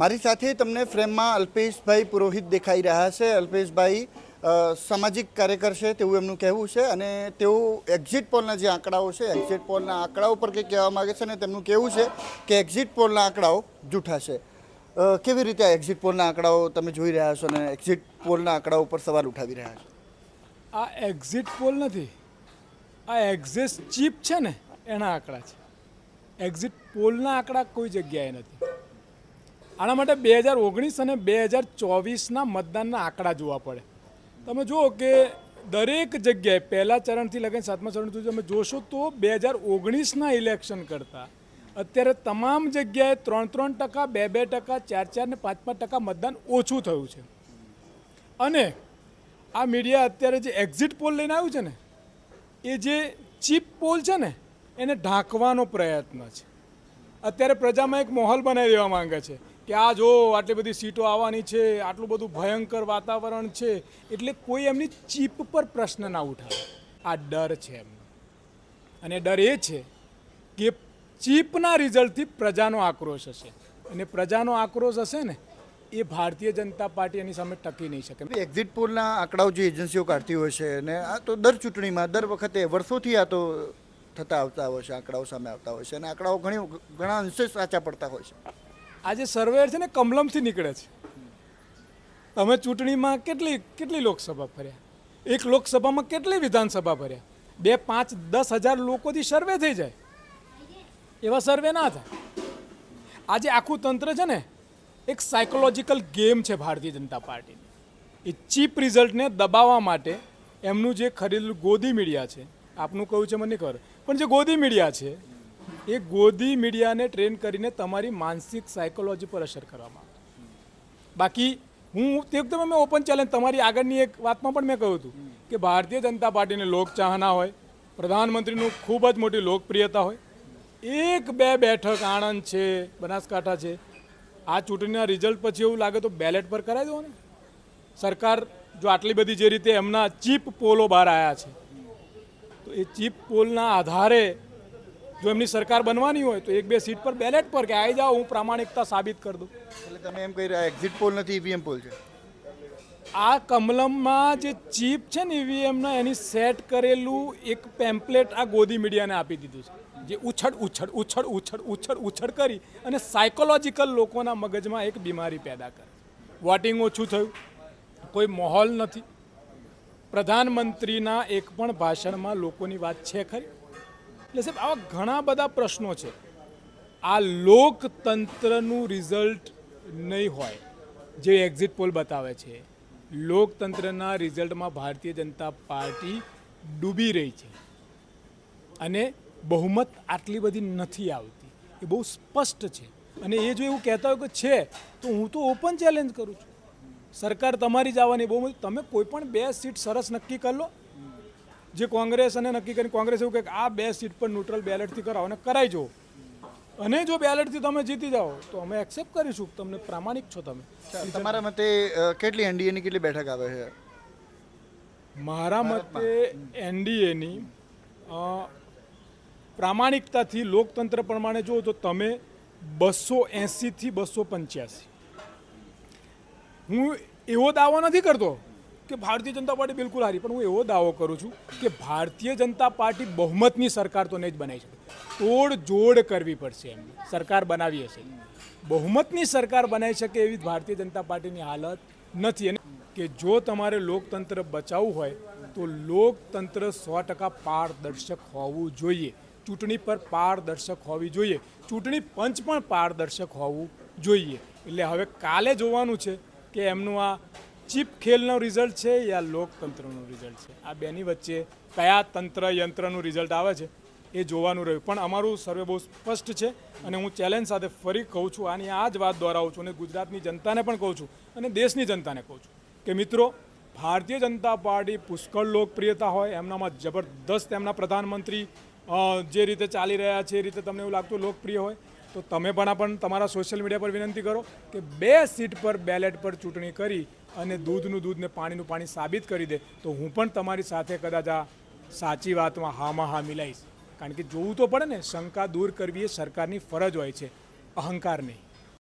મારી સાથે તમને ફ્રેમમાં અલ્પેશભાઈ પુરોહિત દેખાઈ રહ્યા છે. અલ્પેશભાઈ સામાજિક કાર્યકર છે તેવું એમનું કહેવું છે અને તેઓ એક્ઝિટ પોલના જે આંકડાઓ છે એક્ઝિટ પોલના આંકડાઓ પર કંઈક કહેવા માગે છે અને તેમનું કહેવું છે કે એક્ઝિટ પોલના આંકડાઓ જૂઠા છે. કેવી રીતે એક્ઝિટ પોલના આંકડાઓ તમે જોઈ રહ્યા છો અને એક્ઝિટ પોલના આંકડાઓ પર સવાલ ઉઠાવી રહ્યા છો? આ એક્ઝિટ પોલ નથી. આ એક્ઝિટ ચીપ છે ને, એના આંકડા છે. એક્ઝિટ પોલના આંકડા કોઈ જગ્યાએ નથી. આના માટે બે હજાર ઓગણીસ અને બે હજાર ચોવીસના મતદાનના આંકડા જોવા પડે. તમે જુઓ કે દરેક જગ્યાએ પહેલા ચરણથી લગીને સાતમા ચરણ સુધી તમે જોશો તો બે હજાર ઓગણીસના ઇલેક્શન કરતાં અત્યારે તમામ જગ્યાએ ત્રણ ત્રણ ટકા બે બે ટકા ચાર ચાર ને પાંચ પાંચ ટકા મતદાન ઓછું થયું છે. અને આ મીડિયા અત્યારે જે એક્ઝિટ પોલ લઈને આવ્યું છે ને, એ જે ચીપ પોલ છે ને, એને ઢાંકવાનો પ્રયત્ન છે. અત્યારે પ્રજામાં એક માહોલ બનાવી દેવા માંગે છે. કે આ જો આટલી બધી સીટો આવવાની છે, આટલું બધું ભયંકર વાતાવરણ છે, એટલે કોઈ એમની ચીપ પર પ્રશ્ન ના ઉઠાવે. આ ડર છે એમનો. અને ડર એ છે કે ચીપના રિઝલ્ટથી પ્રજાનો આક્રોશ હશે. અને પ્રજાનો આક્રોશ હશે ને, એ ભારતીય જનતા પાર્ટી એની સામે ટકી નહીં શકે. એક્ઝિટ પોલના આંકડાઓ જે એજન્સીઓ કાઢતી હોય છે અને આ તો દર ચૂંટણીમાં, દર વખતે વર્ષોથી આ તો થતા આવતા હોય છે, આંકડાઓ સામે આવતા હોય છે. અને આંકડાઓ ઘણી, ઘણા અંશે સાચા પડતા હોય છે. આ જે સર્વેર છે ને કમલમથી નીકળે છે. તમે ચૂંટણીમાં કેટલી કેટલી લોકસભા ફર્યા એક લોકસભામાં કેટલી વિધાનસભા ફર્યા બે પાંચ દસ હજાર લોકોથી સર્વે થઈ જાય. એવા સર્વે ના થાય. આજે આખું તંત્ર છે ને, એક સાયકોલોજીકલ ગેમ છે ભારતીય જનતા પાર્ટીની. એ ચીપ રિઝલ્ટને દબાવવા માટે એમનું જે ખરીદેલું ગોદી મીડિયા છે, આપનું કહ્યું છે મને ખબર, પણ જે ગોદી મીડિયા છે એ ગોદી મીડિયાને ટ્રેન કરીને તમારી માનસિક સાયકોલોજી પર અસર કરવામાં બાકી હું તે વખતે મેં ઓપન ચેલેન્જ તમારી આગળની એક વાતમાં પણ મેં કહ્યું હતું કે ભારતીય જનતા પાર્ટીને લોકચાહના હોય, પ્રધાનમંત્રીનું ખૂબ જ મોટી લોકપ્રિયતા હોય, એક બે બેઠક આણંદ છે, બનાસકાંઠા છે, આ ચૂંટણીના રિઝલ્ટ પછી એવું લાગે તો બેલેટ પર કરાવી દો ને. સરકાર જો આટલી બધી જે રીતે એમના ચીપ પોલો બહાર આવ્યા છે, તો એ ચીપ પોલના આધારે જો એમની સરકાર બનવાની હોય તો એક બે સીટ પર બેલેટ પર કે આવી જાઓ હું પ્રામાણિકતા સાબિત કરી દઉં. એટલે તમે એમ કહી રહ્યા એક્ઝિટ પોલ નથી ઈવીએમ પોલ છે. આ કમલમમાં જે ચીપ છે ને ઈવીએમના એની સેટ કરેલું એક પેમ્પલેટ આ ગોદી મીડિયાને આપી દીધું છે. જે ઉછળ ઉછળ ઉછળ ઉછળ ઉછળ ઉછળ કરી અને સાયકોલોજીકલ લોકોના મગજમાં એક બીમારી પેદા કરે વોટિંગ ઓછું થયું. કોઈ માહોલ નથી. પ્રધાનમંત્રીના એક પણ ભાષણમાં લોકોની વાત છે ખરી. એટલે સાહેબ, આવા ઘણા બધા પ્રશ્નો છે. આ લોકતંત્રનું રિઝલ્ટ નહીં હોય, જે એક્ઝિટ પોલ બતાવે છે, લોકતંત્રના રિઝલ્ટમાં ભારતીય જનતા પાર્ટી ડૂબી રહી છે. અને બહુમત આટલી બધી નથી આવતી. એ બહુ સ્પષ્ટ છે. અને એ જો એવું કહેતા હોય કે છે, તો હું તો ઓપન ચેલેન્જ કરું છું. સરકાર તમારી જ આવવાની બહુ તમે કોઈ પણ બે સીટ સરસ નક્કી કરી લો જે કોંગ્રેસ અને નક્કી કરીને કોંગ્રેસ એવું કહે કે આ બે સીટ પર ન્યુટ્રલ બેલેટથી કરાવો અને કરાવી જુઓ. અને જો બેલેટથી તમે જીતી જાઓ તો અમે એક્સેપ્ટ કરીશું તમને પ્રામાણિક છો તમે. તમારા મતે કેટલી એનડીએની કેટલી બેઠક આવે છે? મારા મતે એનડીએની પ્રામાણિકતાથી લોકતંત્ર પ્રમાણે જુઓ તો તમે બસો એંસીથી બસો પંચ્યાસી. હું એવો દાવો નથી કરતો કે ભારતીય જનતા પાર્ટી બિલકુલ હારી. પણ હું એવો દાવો કરું છું કે ભારતીય જનતા પાર્ટી બહુમતની સરકાર તો નહીં જ બનાવી શકે. તોડ જોડ કરવી પડશે એમ સરકાર બનાવી હશે. બહુમતની સરકાર બનાવી શકે એવી ભારતીય જનતા પાર્ટીની હાલત નથી. અને કે જો તમારે લોકતંત્ર બચાવવું હોય, તો લોકતંત્ર સો ટકા પારદર્શક હોવું જોઈએ. ચૂંટણી પર પારદર્શક હોવી જોઈએ. ચૂંટણી પંચ પણ પારદર્શક હોવું જોઈએ. એટલે હવે કાલે જોવાનું છે કે એમનું આ ચીપ ખેલનો રિઝલ્ટ છે યા લોકતંત્રનું રિઝલ્ટ છે? આ બેની વચ્ચે કયા તંત્ર યંત્રનું રિઝલ્ટ આવે છે એ જોવાનું રહ્યું. પણ અમારું સર્વે બહુ સ્પષ્ટ છે અને હું ચેલેન્જ સાથે ફરી કહું છું, આની આ જ વાત દોહરાવું છું અને ગુજરાતની જનતાને પણ કહું છું અને દેશની જનતાને કહું છું કે મિત્રો, ભારતીય જનતા પાર્ટી પુષ્કળ લોકપ્રિયતા હોય, એમનામાં જબરદસ્ત એમના પ્રધાનમંત્રી જે રીતે ચાલી રહ્યા છે, એ રીતે તમને એવું લાગતું લોકપ્રિય હોય, તો તમે પણ આ પણ તમારા સોશિયલ મીડિયા પર વિનંતી કરો કે બે સીટ પર બેલેટ પર ચૂંટણી કરી અને દૂધનું દૂધ ને પાણીનું પાણી સાબિત કરી દે, તો હું પણ તમારી સાથે કદાચ આ સાચી વાતમાં હામાં હા મિલાઈશ. કારણ કે જોવું તો પડે ને, શંકા દૂર કરવી એ સરકારની ફરજ હોય છે, અહંકાર નહીં.